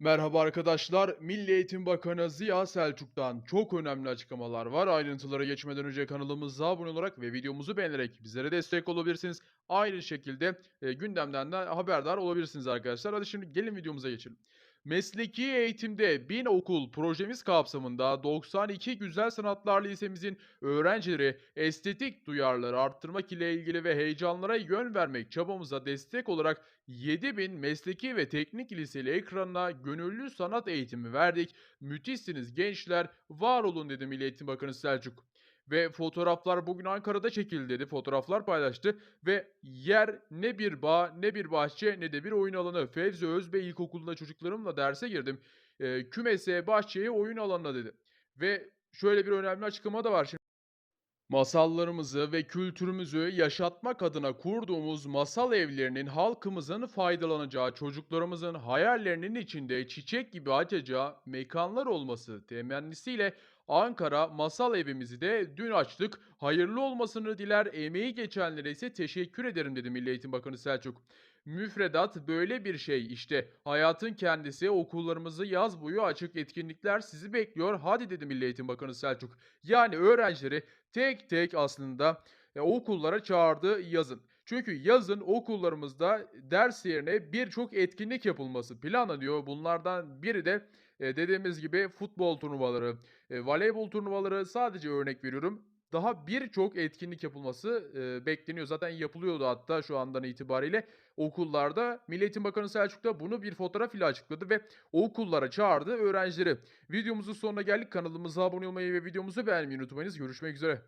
Merhaba arkadaşlar. Milli Eğitim Bakanı Ziya Selçuk'tan çok önemli açıklamalar var. Ayrıntılara geçmeden önce kanalımıza abone olarak ve videomuzu beğenerek bizlere destek olabilirsiniz. Aynı şekilde e, gündemden de haberdar olabilirsiniz arkadaşlar. Hadi şimdi gelin videomuza geçelim. Mesleki eğitimde 1000 okul projemiz kapsamında 92 Güzel Sanatlar Lisemizin öğrencileri estetik duyarları arttırmak ile ilgili ve heyecanlara yön vermek çabamıza destek olarak 7000 mesleki ve teknik liseli ekranına gönüllü sanat eğitimi verdik. Müthişsiniz gençler, var olun dedi Milli Eğitim Bakanı Selçuk. Ve fotoğraflar bugün Ankara'da çekildi dedi. Fotoğraflar paylaştı ve yer ne bir bağ ne bir bahçe ne de bir oyun alanı. Fevzi Özbey İlkokulu'nda çocuklarımla derse girdim. Eee, kümese, bahçeye, oyun alanına dedi. Ve şöyle bir önemli açıklama da var. Şimdi Masallarımızı ve kültürümüzü yaşatmak adına kurduğumuz masal evlerinin halkımızın faydalanacağı, çocuklarımızın hayallerinin içinde çiçek gibi açacağı mekanlar olması temennisiyle Ankara Masal Evimizi de dün açtık. Hayırlı olmasını diler, emeği geçenlere ise teşekkür ederim dedi Milli Eğitim Bakanı Selçuk. Müfredat böyle bir şey işte. Hayatın kendisi okullarımızı yaz boyu açık etkinlikler sizi bekliyor. Hadi dedi Milli Eğitim Bakanı Selçuk. Yani öğrencileri tek tek aslında e, okullara çağırdı yazın. Çünkü yazın okullarımızda ders yerine birçok etkinlik yapılması planlanıyor. Bunlardan biri de e, dediğimiz gibi futbol turnuvaları, e, voleybol turnuvaları sadece örnek veriyorum. Daha birçok etkinlik yapılması e, bekleniyor. Zaten yapılıyordu hatta şu andan itibariyle okullarda. Milli Eğitim Bakanı Selçuk da bunu bir fotoğraf ile açıkladı ve okullara çağırdı öğrencileri. Videomuzun sonuna geldik. Kanalımıza abone olmayı ve videomuzu beğenmeyi unutmayınız. Görüşmek üzere.